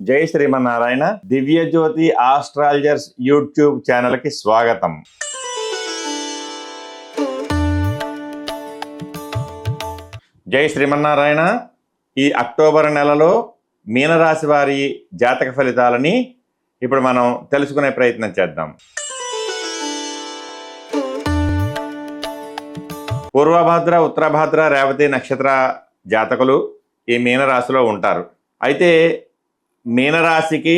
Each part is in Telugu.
జై శ్రీమన్నారాయణ దివ్యజ్యోతి ఆస్ట్రాలజర్స్ యూట్యూబ్ ఛానల్కి స్వాగతం. జై శ్రీమన్నారాయణ. ఈ అక్టోబర్ నెలలో మీనరాశి వారి జాతక ఫలితాలని ఇప్పుడు మనం తెలుసుకునే ప్రయత్నం చేద్దాం. పూర్వభద్ర ఉత్తరభద్ర రేవతి నక్షత్ర జాతకులు ఈ మీనరాశిలో ఉంటారు. అయితే మీనరాశికి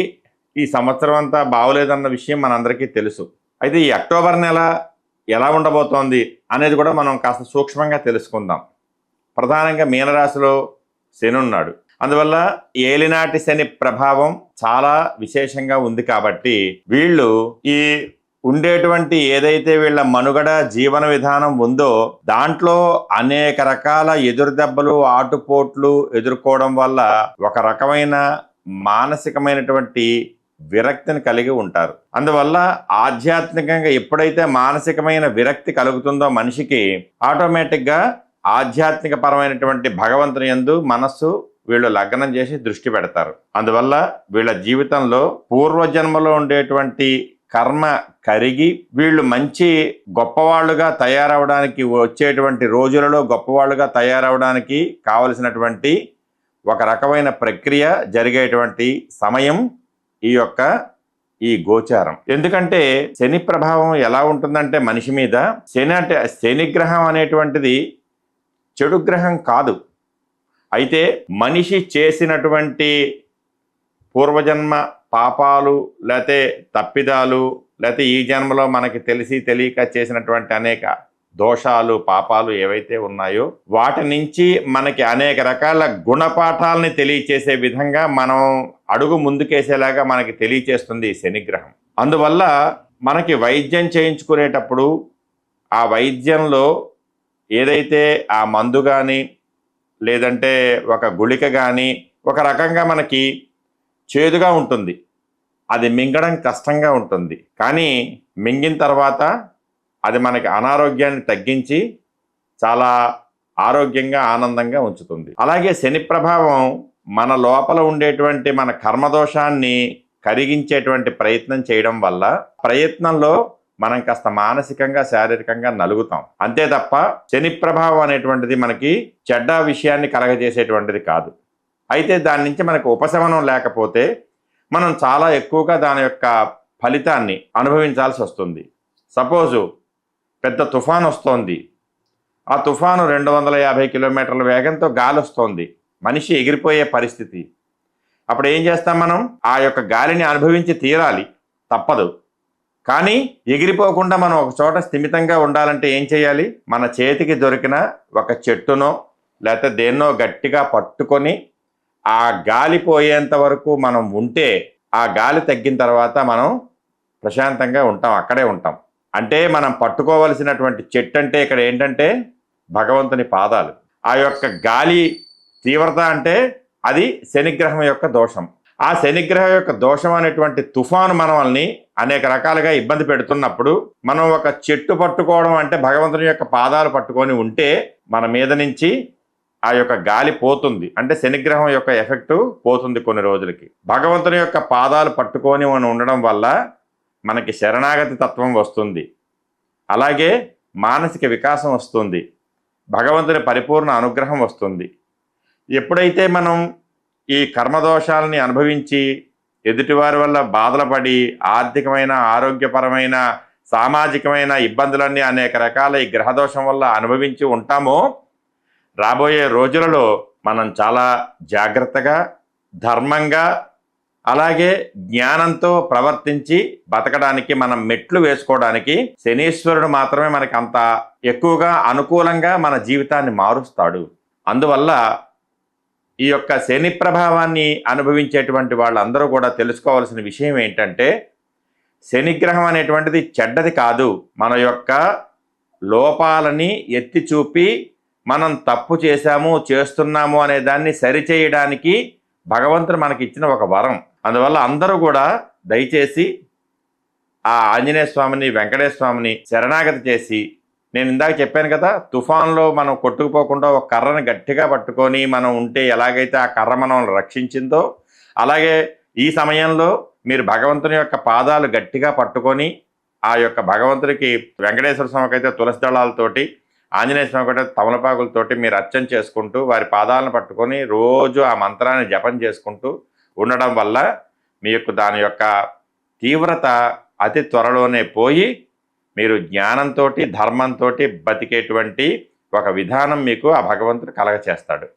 ఈ సంవత్సరం అంతా బాగోలేదన్న విషయం మనందరికీ తెలుసు. అయితే ఈ అక్టోబర్ నెల ఎలా ఉండబోతోంది అనేది కూడా మనం కాస్త సూక్ష్మంగా తెలుసుకుందాం. ప్రధానంగా మీనరాశిలో శని ఉన్నాడు. అందువల్ల ఏలినాటి శని ప్రభావం చాలా విశేషంగా ఉంది కాబట్టి వీళ్ళు ఈ ఉండేటువంటి ఏదైతే వీళ్ళ మనుగడ జీవన విధానం ఉందో దాంట్లో అనేక రకాల ఎదురుదెబ్బలు ఆటుపోట్లు ఎదుర్కోవడం వల్ల ఒక రకమైన మానసికమైనటువంటి విరక్తిని కలిగి ఉంటారు. అందువల్ల ఆధ్యాత్మికంగా ఎప్పుడైతే మానసికమైన విరక్తి కలుగుతుందో మనిషికి ఆటోమేటిక్గా ఆధ్యాత్మిక పరమైనటువంటి భగవంతుని యందు మనస్సు వీళ్ళు లగ్నం చేసి దృష్టి పెడతారు. అందువల్ల వీళ్ళ జీవితంలో పూర్వజన్మలో ఉండేటువంటి కర్మ కరిగి వీళ్ళు మంచి గొప్పవాళ్ళుగా తయారవడానికి వచ్చేటువంటి రోజులలో గొప్పవాళ్ళుగా తయారవడానికి కావలసినటువంటి ఒక రకమైన ప్రక్రియ జరిగేటువంటి సమయం ఈ యొక్క ఈ గోచారం. ఎందుకంటే శని ప్రభావం ఎలా ఉంటుందంటే మనిషి మీద శని అంటే శని గ్రహం అనేటువంటిది చెడు గ్రహం కాదు. అయితే మనిషి చేసినటువంటి పూర్వజన్మ పాపాలు లేతే తప్పిదాలు లేతే ఈ జన్మలో మనకి తెలిసి తెలియక చేసినటువంటి అనేక దోషాలు పాపాలు ఏవైతే ఉన్నాయో వాటి నుంచి మనకి అనేక రకాల గుణపాఠాలని తెలియచేసే విధంగా మనం అడుగు ముందుకేసేలాగా మనకి తెలియచేస్తుంది ఈ శనిగ్రహం. అందువల్ల మనకి వైద్యం చేయించుకునేటప్పుడు ఆ వైద్యంలో ఏదైతే ఆ మందు కానీ లేదంటే ఒక గుళిక కానీ ఒక రకంగా మనకి చేదుగా ఉంటుంది. అది మింగడం కష్టంగా ఉంటుంది. కానీ మింగిన తర్వాత అది మనకి అనారోగ్యాన్ని తగ్గించి చాలా ఆరోగ్యంగా ఆనందంగా ఉంచుతుంది. అలాగే శని ప్రభావం మన లోపల ఉండేటువంటి మన కర్మదోషాన్ని కరిగించేటువంటి ప్రయత్నం చేయడం వల్ల ప్రయత్నంలో మనం కాస్త మానసికంగా శారీరకంగా నలుగుతాం. అంతే తప్ప శని ప్రభావం అనేటువంటిది మనకి చెడ్డ విషయాన్ని కలగజేసేటువంటిది కాదు. అయితే దాని నుంచి మనకు ఉపశమనం లేకపోతే మనం చాలా ఎక్కువగా దాని యొక్క ఫలితాన్ని అనుభవించాల్సి వస్తుంది. సపోజు పెద్ద తుఫాన్ వస్తోంది. ఆ తుఫాను రెండు వందల యాభై కిలోమీటర్ల వేగంతో గాలి వస్తోంది మనిషి ఎగిరిపోయే పరిస్థితి. అప్పుడు ఏం చేస్తాం మనం? ఆ యొక్క గాలిని అనుభవించి తీరాలి. తప్పదు. కానీ ఎగిరిపోకుండా మనం ఒక చోట స్థిమితంగా ఉండాలంటే ఏం చేయాలి? మన చేతికి దొరికిన ఒక చెట్టునో లేకపోతే దేన్నో గట్టిగా పట్టుకొని ఆ గాలి పోయేంత వరకు మనం ఉంటే ఆ గాలి తగ్గిన తర్వాత మనం ప్రశాంతంగా ఉంటాం. అక్కడే ఉంటాం. అంటే మనం పట్టుకోవలసినటువంటి చెట్టు అంటే ఇక్కడ ఏంటంటే భగవంతుని పాదాలు. ఆ యొక్క గాలి తీవ్రత అంటే అది శనిగ్రహం యొక్క దోషం. ఆ శనిగ్రహం యొక్క దోషం అనేటువంటి తుఫాను మనల్ని అనేక రకాలుగా ఇబ్బంది పెడుతున్నప్పుడు మనం ఒక చెట్టు పట్టుకోవడం అంటే భగవంతుని యొక్క పాదాలు పట్టుకొని ఉంటే మన మీద నుంచి ఆ యొక్క గాలి పోతుంది. అంటే శనిగ్రహం యొక్క ఎఫెక్ట్ పోతుంది కొన్ని రోజులకి. భగవంతుని యొక్క పాదాలు పట్టుకొని మనం ఉండడం వల్ల మనకి శరణాగతి తత్వం వస్తుంది. అలాగే మానసిక వికాసం వస్తుంది. భగవంతుని పరిపూర్ణ అనుగ్రహం వస్తుంది. ఎప్పుడైతే మనం ఈ కర్మదోషాలని అనుభవించి ఎదుటివారి వల్ల బాధలు పడి ఆర్థికమైన ఆరోగ్యపరమైన సామాజికమైన ఇబ్బందులన్నీ అనేక రకాల ఈ గ్రహదోషం వల్ల అనుభవించి ఉంటామో రాబోయే రోజులలో మనం చాలా జాగ్రత్తగా ధర్మంగా అలాగే జ్ఞానంతో ప్రవర్తించి బతకడానికి మనం మెట్లు వేసుకోవడానికి శనీశ్వరుడు మాత్రమే మనకి అంత ఎక్కువగా అనుకూలంగా మన జీవితాన్ని మారుస్తాడు. అందువల్ల ఈ యొక్క శని ప్రభావాన్ని అనుభవించేటువంటి వాళ్ళందరూ కూడా తెలుసుకోవాల్సిన విషయం ఏంటంటే శనిగ్రహం అనేటువంటిది చెడ్డది కాదు. మన యొక్క లోపాలని ఎత్తి చూపి మనం తప్పు చేశాము చేస్తున్నాము అనే దాన్ని సరిచేయడానికి భగవంతుడు మనకి ఇచ్చిన ఒక వరం. అందువల్ల అందరూ కూడా దయచేసి ఆ ఆంజనేయ స్వామిని వెంకటేశ్వర స్వామిని శరణాగతి చేసి నేను ఇందాక చెప్పాను కదా తుఫాన్లో మనం కొట్టుకుపోకుండా ఒక కర్రను గట్టిగా పట్టుకొని మనం ఉంటే ఎలాగైతే ఆ కర్ర మనం రక్షించిందో అలాగే ఈ సమయంలో మీరు భగవంతుని యొక్క పాదాలు గట్టిగా పట్టుకొని ఆ యొక్క భగవంతుడికి వెంకటేశ్వర స్వామికి అయితే తులసి దళాలతోటి ఆంజనేయ స్వామికి అయితే తమలపాకులతోటి మీరు అర్చన చేసుకుంటూ వారి పాదాలను పట్టుకొని రోజు ఆ మంత్రాన్ని జపం చేసుకుంటూ ఉండడం వల్ల మీ యొక్క దాని యొక్క తీవ్రత అతి త్వరలోనే పోయి మీరు జ్ఞానంతో ధర్మంతో బతికేటువంటి ఒక విధానం మీకు ఆ భగవంతుడు కలగచేస్తాడు.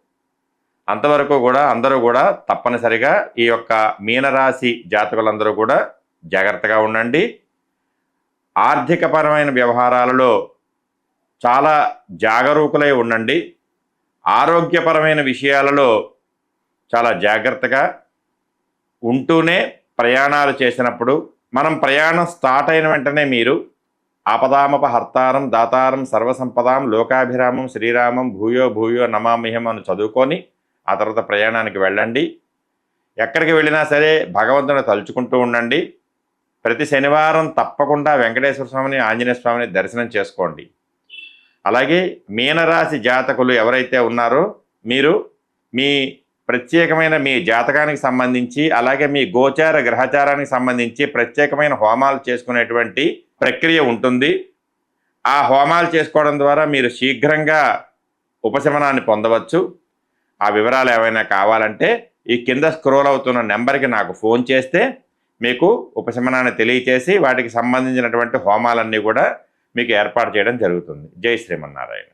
అంతవరకు కూడా అందరూ కూడా తప్పనిసరిగా ఈ యొక్క మీనరాశి జాతకులందరూ కూడా జాగ్రత్తగా ఉండండి. ఆర్థికపరమైన వ్యవహారాలలో చాలా జాగరూకులై ఉండండి. ఆరోగ్యపరమైన విషయాలలో చాలా జాగ్రత్తగా ఉంటూనే ప్రయాణాలు చేసినప్పుడు మనం ప్రయాణం స్టార్ట్ అయిన వెంటనే మీరు ఆపదామప హర్తారం దాతారం సర్వసంపదాం లోకాభిరామం శ్రీరామం భూయో భూయో నమామిహం అని చదువుకొని ఆ తర్వాత ప్రయాణానికి వెళ్ళండి. ఎక్కడికి వెళ్ళినా సరే భగవంతుని తలుచుకుంటూ ఉండండి. ప్రతి శనివారం తప్పకుండా వెంకటేశ్వర స్వామిని ఆంజనేయ స్వామిని దర్శనం చేసుకోండి. అలాగే మీనరాశి జాతకులు ఎవరైతే ఉన్నారో మీరు మీ ప్రత్యేకమైన మీ జాతకానికి సంబంధించి అలాగే మీ గోచార గ్రహచారానికి సంబంధించి ప్రత్యేకమైన హోమాలు చేసుకునేటువంటి ప్రక్రియ ఉంటుంది. ఆ హోమాలు చేసుకోవడం ద్వారా మీరు శీఘ్రంగా ఉపశమనాన్ని పొందవచ్చు. ఆ వివరాలు ఏమైనా కావాలంటే ఈ కింద స్క్రోల్ అవుతున్న నెంబర్కి నాకు ఫోన్ చేస్తే మీకు ఉపశమనాన్ని తెలియచేసి వాటికి సంబంధించినటువంటి హోమాలన్నీ కూడా మీకు ఏర్పాటు చేయడం జరుగుతుంది. జై శ్రీమన్నారాయణ.